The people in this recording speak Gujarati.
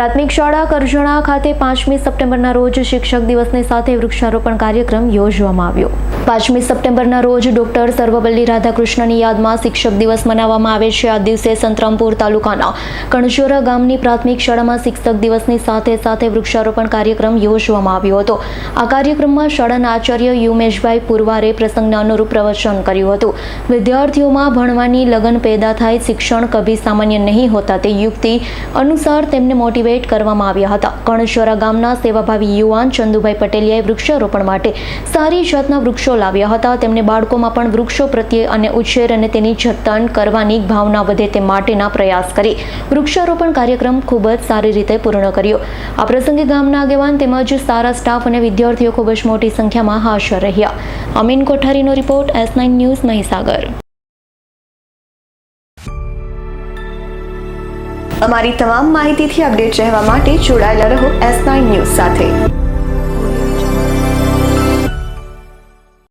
પ્રાથમિક શાળા કરજણા ખાતે પાંચમી સપ્ટેમ્બરના રોજ શિક્ષક દિવસની સાથે વૃક્ષારોપણ કાર્યક્રમ યોજવામાં આવ્યો. પાંચમી સપ્ટેમ્બરના રોજ ડોક્ટર સર્વપલ્લી રાધાકૃષ્ણની યાદમાં શિક્ષક દિવસ મનાવવામાં આવે છે. આ દિવસે સંતરામપુર તાલુકાના કણજોરા ગામની પ્રાથમિક શાળામાં શિક્ષક દિવસની સાથે સાથે વૃક્ષારોપણ કાર્યક્રમ યોજવામાં આવ્યો હતો. આ કાર્યક્રમમાં શાળાના આચાર્ય યુમેશભાઈ પુરવારે પ્રસંગને અનુરૂપ પ્રવચન કર્યું હતું. વિદ્યાર્થીઓમાં ભણવાની લગન પેદા થાય, શિક્ષણ કભી સામાન્ય નહીં હોતા તે યુક્તિ અનુસાર તેમને મોટિવેટ કરવામાં આવ્યા હતા. કણેશ્વરા ગામના સેવાભાવી યુવાન ચંદુભાઈ પટેલિયાએ વૃક્ષારોપણ માટે સારી જાતના વૃક્ષો લાવ્યા હતા. તેમણે બાળકોમાં પણ વૃક્ષો પ્રત્યે અને ઉછેર અને તેની જતન કરવાની ભાવના વધે તે માટેના પ્રયાસ કરી વૃક્ષારોપણ કાર્યક્રમ ખૂબ જ સારી રીતે પૂર્ણ કર્યો. આ પ્રસંગે ગામના આગેવાન તેમજ સારા સ્ટાફ અને વિદ્યાર્થીઓ ખૂબ જ મોટી સંખ્યામાં હાજર રહ્યા. Amin કોઠારીનો report S nine news Mahisagar. અમારી તમામ માહિતીથી અપડેટ રહેવા માટે જોડાયેલા રહો એસ નાઇન ન્યૂઝ સાથે.